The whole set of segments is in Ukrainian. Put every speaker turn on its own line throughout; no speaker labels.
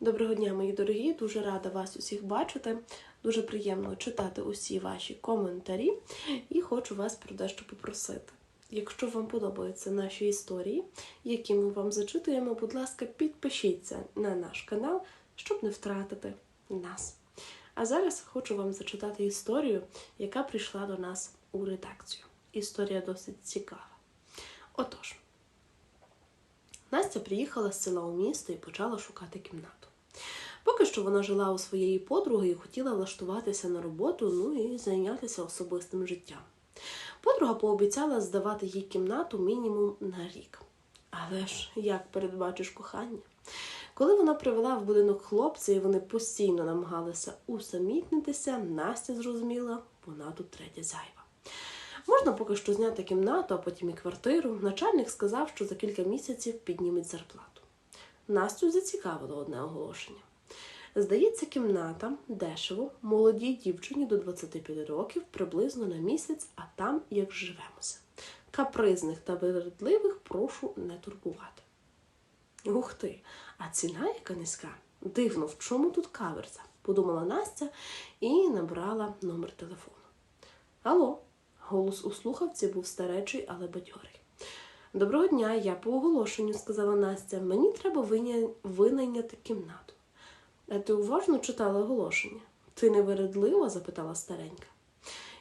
Доброго дня, мої дорогі! Дуже рада вас усіх бачити. Дуже приємно читати усі ваші коментарі і хочу вас про дещо попросити. Якщо вам подобаються наші історії, які ми вам зачитуємо, будь ласка, підпишіться на наш канал, щоб не втратити нас. А зараз хочу вам зачитати історію, яка прийшла до нас у редакцію. Історія досить цікава. Отож, Настя приїхала з села у місто і почала шукати кімнату. Поки що вона жила у своєї подруги і хотіла влаштуватися на роботу, ну і зайнятися особистим життям. Подруга пообіцяла здавати їй кімнату мінімум на рік. Але ж як передбачиш кохання? Коли вона привела в будинок хлопця і вони постійно намагалися усамітнитися, Настя зрозуміла, вона тут третя зайва. Можна поки що зняти кімнату, а потім і квартиру. Начальник сказав, що за кілька місяців підніметь зарплату. Настю зацікавило одне оголошення. Здається, кімната дешево, молодій дівчині до 25 років приблизно на місяць, а там як живемося. Капризних та вередливих прошу не турбувати. Ух ти, а ціна яка низька. Дивно, в чому тут каверза? подумала Настя і набрала номер телефону. Алло, голос у слухавці був старечий, але бадьорий. Доброго дня, я по оголошенню, сказала Настя. Мені треба винайняти кімнату. А ти уважно читала оголошення? Ти не вередлива? запитала старенька.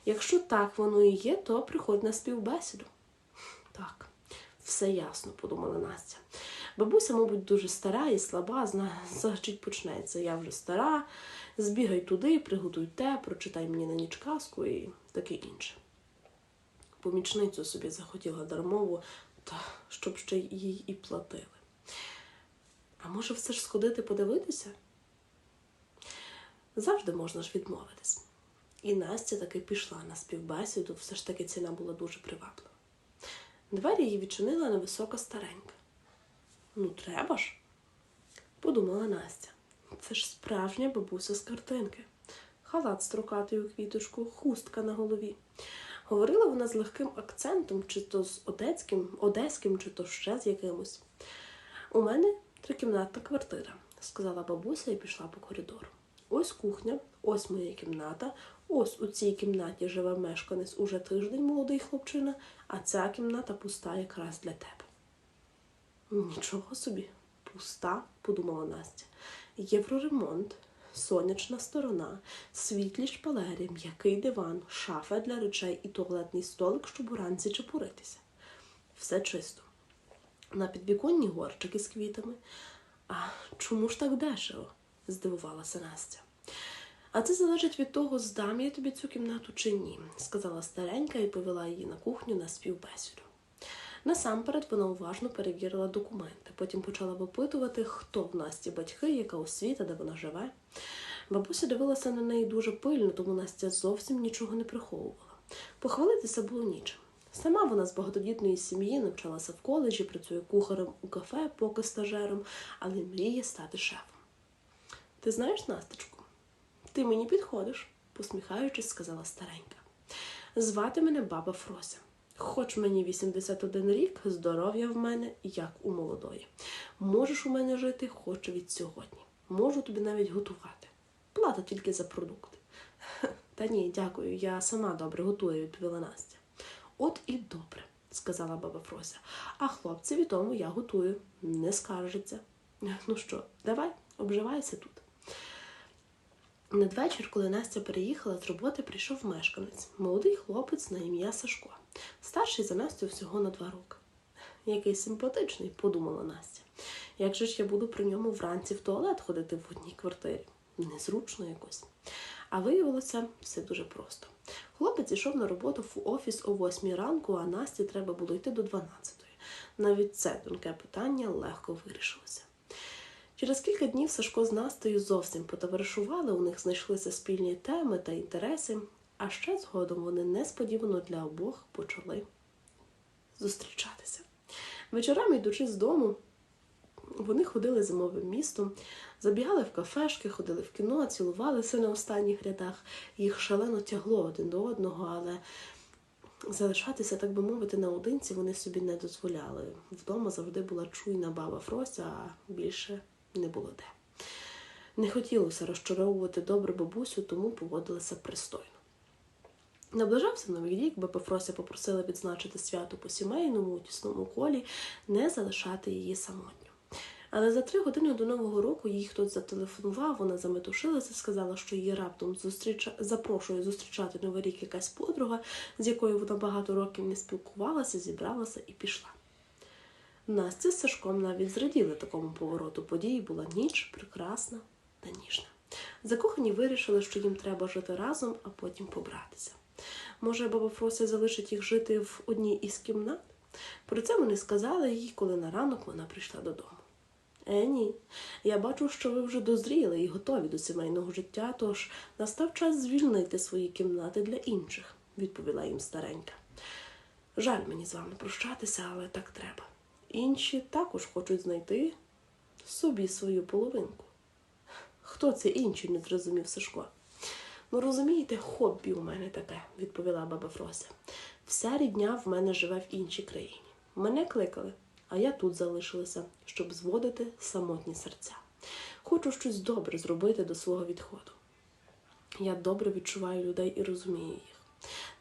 Якщо так воно і є, то приходь на співбесіду. Так, все ясно, подумала Настя. Бабуся, мабуть, дуже стара і слаба, значить почнеться. Я вже стара, збігай туди, приготуй те, прочитай мені на ніч казку і таке інше. Помічницю собі захотіла дармову, та щоб ще їй і платили. А може все ж сходити подивитися? Завжди можна ж відмовитись. І Настя таки пішла на співбесіду, все ж таки ціна була дуже приваблива. Двері її відчинила невисока старенька. Ну, треба ж, подумала Настя. Це ж справжня бабуся з картинки. Халат строкатий у квіточку, хустка на голові. Говорила вона з легким акцентом, чи то з одеським, одеським, чи то ще з якимось. У мене трикімнатна квартира, сказала бабуся і пішла по коридору. Ось кухня, ось моя кімната, ось у цій кімнаті живе мешканець уже тиждень молодий хлопчина, а ця кімната пуста якраз для тебе. Нічого собі, пуста, подумала Настя. Євроремонт, сонячна сторона, світлі шпалери, м'який диван, шафа для речей і туалетний столик, щоб уранці чепуритися. Все чисто. На підвіконні горчики з квітами. А чому ж так дешево? здивувалася Настя. А це залежить від того, здам я тобі цю кімнату чи ні, сказала старенька і повела її на кухню на співбесіду. Насамперед вона уважно перевірила документи, потім почала випитувати, хто в Насті батьки, яка освіта, де вона живе. Бабуся дивилася на неї дуже пильно, тому Настя зовсім нічого не приховувала. Похвалитися було нічим. Сама вона з багатодітної сім'ї навчалася в коледжі, працює кухарем у кафе, поки стажером, але мріє стати шефом. Ти знаєш, Насточку, ти мені підходиш, посміхаючись, сказала старенька. Звати мене баба Фрося. Хоч мені 81 рік, здоров'я в мене, як у молодої. Можеш у мене жити хоч від сьогодні. Можу тобі навіть готувати. Плата тільки за продукти. Та ні, дякую, я сама добре готую, відповіла Настя. От і добре, сказала баба Фрося. А хлопцеві тому я готую, не скаржиться. Ну що, давай, обживайся тут. Надвечір, коли Настя переїхала з роботи, прийшов мешканець, молодий хлопець на ім'я Сашко, старший за Настю всього на два роки. Який симпатичний, подумала Настя. Як же ж я буду при ньому вранці в туалет ходити в одній квартирі? Незручно якось. А виявилося все дуже просто. Хлопець йшов на роботу в офіс о 8 ранку, а Насті треба було йти до 12. Навіть це тонке питання легко вирішилося. Через кілька днів Сашко з Настею зовсім потоваришували, у них знайшлися спільні теми та інтереси, а ще згодом вони несподівано для обох почали зустрічатися. Вечорами, йдучи з дому, вони ходили зимовим містом, забігали в кафешки, ходили в кіно, цілувалися на останніх рядах. Їх шалено тягло один до одного, але залишатися, так би мовити, наодинці вони собі не дозволяли. Вдома завжди була чуйна баба Фрося, а більше не було де. Не хотілося розчаровувати добру бабусю, тому поводилися пристойно. Наближався новий рік, баба Фрося попросила відзначити свято по сімейному у тісному колі, не залишати її самотньо. Але за три години до Нового року їй хтось зателефонував, вона заметушилася, сказала, що її раптом зустріча... запрошує зустрічати Новий рік якась подруга, з якою вона багато років не спілкувалася, зібралася і пішла. Настя з Сашком навіть зраділи такому повороту подій, була ніч прекрасна та ніжна. Закохані вирішили, що їм треба жити разом, а потім побратися. Може, баба Фрося залишить їх жити в одній із кімнат? Про це вони сказали їй, коли на ранок вона прийшла додому. Е, ні. Я бачу, що ви вже дозріли і готові до сімейного життя, тож настав час звільнити свої кімнати для інших, відповіла їм старенька. Жаль мені з вами прощатися, але так треба. Інші також хочуть знайти собі свою половинку. Хто це інші, не зрозумів Сашко. Ну, розумієте, хобі у мене таке, відповіла баба Фрося. Вся рідня в мене живе в іншій країні. Мене кликали, а я тут залишилася, щоб зводити самотні серця. Хочу щось добре зробити до свого відходу. Я добре відчуваю людей і розумію їх.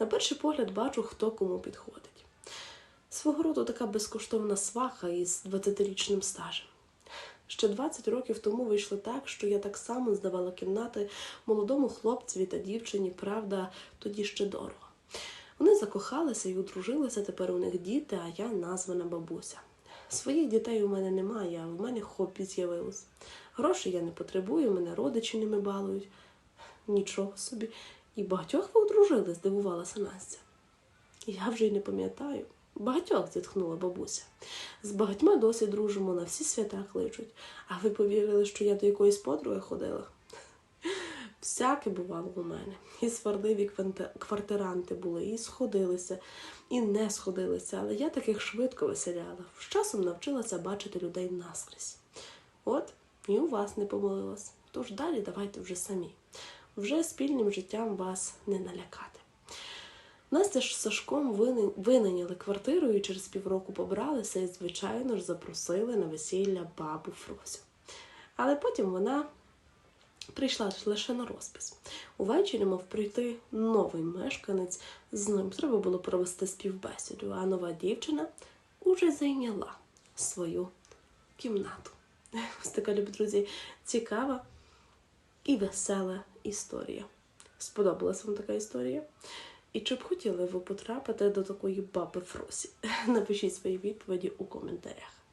На перший погляд бачу, хто кому підходить. Свого роду така безкоштовна сваха із 20-річним стажем. Ще 20 років тому вийшло так, що я так само здавала кімнати молодому хлопцеві та дівчині, правда, тоді ще дорого. Вони закохалися і одружилися, тепер у них діти, а я названа бабуся. Своїх дітей у мене немає, а в мене хобі з'явилось. Грошей я не потребую, мене родичі ними балують. Нічого собі. І багатьох ви одружили, здивувалася Настя. Я вже й не пам'ятаю. Багатьох зітхнула бабуся. З багатьма досі дружимо, на всі свята кличуть. А ви повірили, що я до якоїсь подруги ходила? Всяке бувало у мене. І сварливі квартиранти були, і сходилися, і не сходилися, але я таких швидко виселяла. З часом навчилася бачити людей наскрізь. От і у вас не помилилась. Тож далі давайте вже самі. Вже спільним життям вас не налякати. Настя ж з Сашком винайняли квартиру і через півроку побралися і, звичайно ж, запросили на весілля бабу Фросю. Але потім вона прийшла лише на розпис. Увечері мав прийти новий мешканець, з ним треба було провести співбесіду, а нова дівчина уже зайняла свою кімнату. Ось така, любі друзі, цікава і весела історія. Сподобалася вам така історія? І чи б хотіли ви потрапити до такої баби Фросі? Напишіть свої відповіді у коментарях.